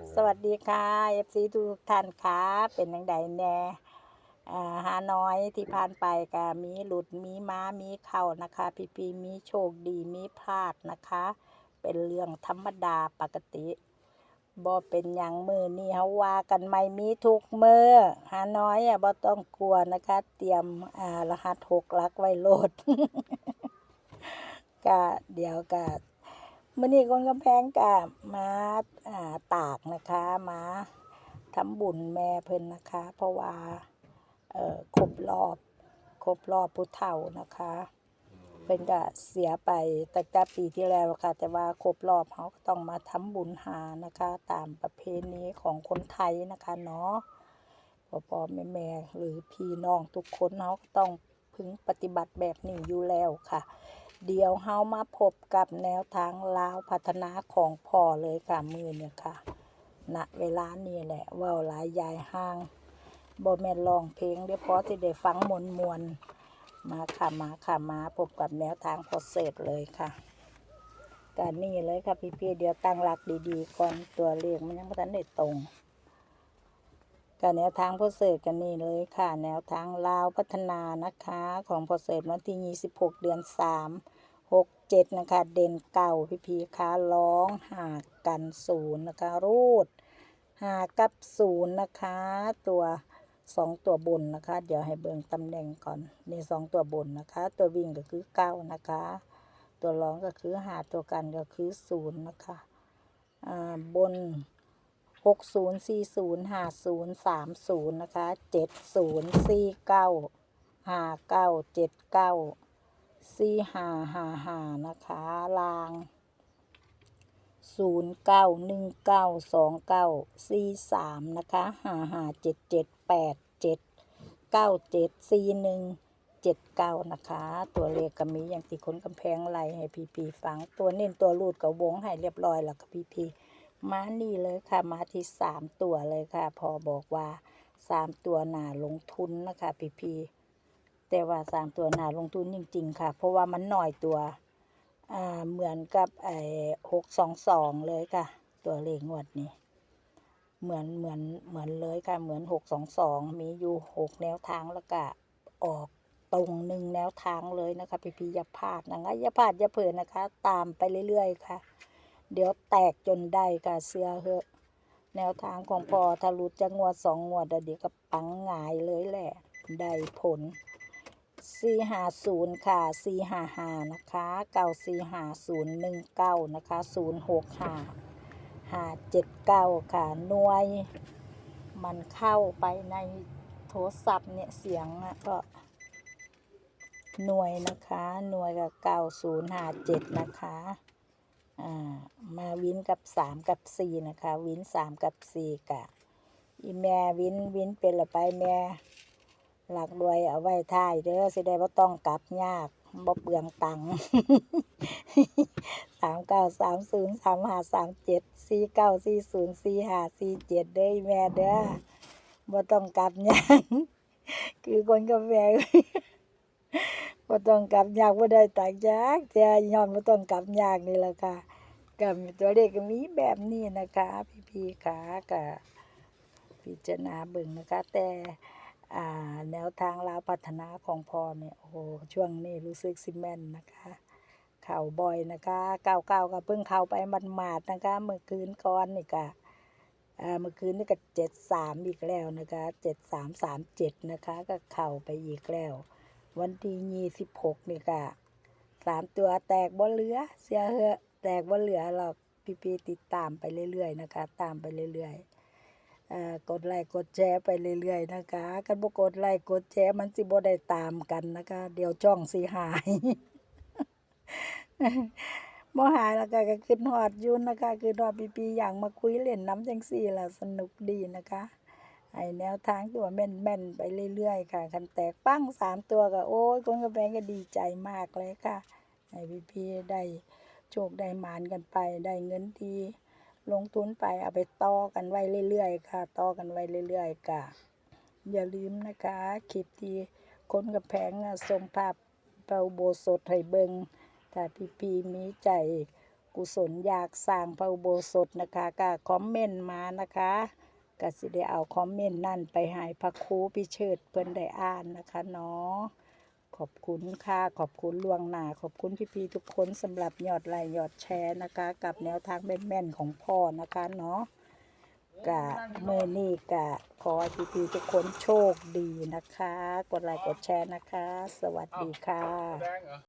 ตั้งสวัสดีค่ะเอฟซีทุกท่านค่ะเป็นยังไงแน่อ่าหาน้อยที่ผ่านไปก็มีหลุดมีม้ามีเข่านะคะพี่พีมีโชคดีมีพลาดนะคะ เป็นเรื่องธรรมดาปกติบ่เป็นอย่างมือนี่เฮาว่ากันไม่มีทุกมือหาน้อยอะบ่ต้องกลัวนะคะ เตรียมอ่ารหัสหกลักไว้โหลดก็เดี๋ยวก็มื่อนี้คนกำแพงก็มาอ่าตากนะคะมา ทำบุญแม่เพิ่นนะคะ เพราะว่าเอ่อครบรอบครบรอบผู้เฒ่านะคะ เพิ่นก็เสียไปตั้งแต่ปีที่แล้วค่ะ แต่ว่าครบรอบเขาก็ต้องมาทำบุญหานะคะ ตามประเพณีของคนไทยนะคะเนาะพ่อพ่อแม่แม่หรือพี่น้องทุกคนเขาก็ต้องพึงปฏิบัติแบบนี้อยู่แล้วค่ะ เดี๋ยวเฮามาพบกับแนวทางลาวพัฒนาของพ่อเลยค่ะมือเนี่ยค่ะ ณเวลานี้แหละว่าหลายยายห้างบ่แม่นร้องเพลงเดี๋ยวพอสิได้ฟังมวลมวลๆมาค่ะมาค่ะมาพบกับแนวทางพอเสร็จเลยค่ะการนี่เลยค่ะพี่พี่เดี๋ยวตั้งหลักดีๆก่อนตัวเลขมันยังไม่ทันได้ตรงกับแนวทางพอเสร็จกันนี่เลยค่ะ แนวทางลาวพัฒนานะคะ ของพอเสร็จวันที่ 26 เดือน 3 6 7 นะคะ เด่นเก่าพี่พีคะร้องหากกันศูนย์นะคะรูด กับศูนย์นะคะ ตัวสองตัวบนนะคะ เดี๋ยวให้เบิ่งตำแหน่งก่อนนี่สองตัวบนนะคะ ตัววิ่งก็คือเก้านะคะ ตัวรองก็คือหาตัวกันก็คือศูนย์นะคะอ่าบนหกศูนย์สี่ศูนย์ห้าศูนย์สามศูนย์นะคะเจ็ดศูนย์สี่เก้าห้าเก้าเจ็ดเก้าสี่ห้าห้าห้านะคะลาง ศูนย์เก้าหนึ่งเก้าสองเก้าซีสามนะคะห้าห้าเจ็ดเจ็ดแปดเจ็ดเก้าเจ็ดซีหนึ่งเจ็ดเก้านะคะ ตัวเลขก็มีอย่างที่คนกำแพงไหลให้พีพีฟัง ตัวเน้นตัวรูดกับวงให้เรียบร้อยแล้วค่ะพีพีมานี่เลยค่ะ มาที่สามตัวเลยค่ะ พอบอกว่าสามตัวหนาลงทุนนะคะพีพีแต่ว่าสามตัวหนาลงทุนจริง ๆ ค่ะ เพราะว่ามันหน่อยตัว อ่าเหมือนกับไอ้หกสองสองเลยค่ะ ตัวเลขงวดนี้ เหมือนเหมือนเหมือนเลยค่ะ เหมือนหกสองสองมีอยู่หกแนวทางแล้วก็ออกตรงหนึ่งแนวทางเลยนะคะ พี่พี่อย่าพลาดนะคะอย่าพลาดอย่าเผลอนะคะ ตามไปเรื่อยๆค่ะ เดี๋ยวแตกจนได้ค่ะเสื้อเหอะแนวทางของพอทะลุจะงวดสองงวดเดี๋ยวก็ปังหงายเลยแหละ ได้ผล สี่หาศูนย์ค่ะสี่หาหานะคะเก้าสี่หาศูนย์หนึ่งเก้านะคะศูนย์หกหาหาเจ็ดเก้าค่ะหน่วย มันเข้าไปในโทรศัพท์เนี่ยเสียงอะก็หน่วยนะคะหน่วยกับเก้าศูนย์หาเจ็ดนะคะอ่ามาวินกับสามกับสี่นะคะ วินสามกับสี่กะอีแม่วินวินเป็นละไปแม่ หลักรวยเอาไว้ท้ายเด้อสิได้บ่ต้องกลับยากบ่เปลืองตังค์สามเก้าสามศูนย์สามห้าสามเจ็ดสี่เก้าสี่ศูนย์สี่ห้าสี่เจ็ดเด้อแม่เด้อบ่ต้องกลับยากคือคนกาแฟบ่ต้องกลับยากบ่ได้ตังค์ยากแต่ย้อนบ่ต้องกลับยากนี่แหละค่ะก็มีตัวเลขก็มีแบบนี้นะคะ พี่ๆค่ะก็พิจารณาเบิ่งนะคะแต่ แนวทางลาวพัฒนาของพ่อเนี่ยโอ้โหช่วงนี้รู้สึกสิแมนนะคะ เข่าบ่อยนะคะเก้าเก้าก็เพิ่งเข้าไปมันหมาดนะคะ เมื่อคืนก่อนนี่ก็อ่าเมื่อคืนนี่ก็เจ็ดสามอีกแล้วนะคะเจ็ดสามสามเจ็ดนะคะก็เข้าไปอีกแล้ว วันที่ยี่สิบหกนี่ก็สามตัวแตกบ่เหลือเสียเหอะแตกบ่เหลือหรอกพี่ๆติดตามไปเรื่อยๆนะคะ ตามไปเรื่อยๆ กดไลค์กดแชร์ไปเรื่อยๆนะคะ กันบ่กดไลค์กดแชร์มันสิบ่ได้ตามกันนะคะ เดี๋ยวช่องสิหายบ่หายแล้วก็ก็ขึ้นฮอดยู่นะคะขึ้นฮอดพี่ๆอย่างมาคุยเล่นน้ำจังซี่ล่ะสนุกดีนะคะให้แนวทางตัวแม่นๆไปเรื่อยๆค่ะ คันแตกปั้งสามตัวก็โอ้ยคนกระแพงก็ดีใจมากเลยค่ะให้พี่ๆได้โชคได้หมานกันไปได้เงินที ลงทุนไปเอาไปต่อกันไว้เรื่อยๆ ค่ะต่อกันไว้เรื่อยๆค่ะอย่าลืมนะคะคลิปที่คนกระแพงส่งภาพเปาโบสถให้เบิงถ้าพี่ๆมีใจกุศลอยากสร้างพระอุโบสถนะคะก็คอมเมนต์มานะคะก็สิได้เอาคอมเมนต์นั่นไปให้พระครูพิเชิดเพิ่นได้อ่านนะคะเนาะ ขอบคุณค่ะ ขอบคุณลวงหนาขอบคุณพี่ๆทุกคนสำหรับยอดไลค์ยอดแชร์นะคะ กับแนวทางแม่นๆของพ่อนะคะเนาะกะเมื่อนี้กะขอให้พี่ๆทุกคนโชคดีนะคะ กดไลค์กดแชร์นะคะ สวัสดีค่ะ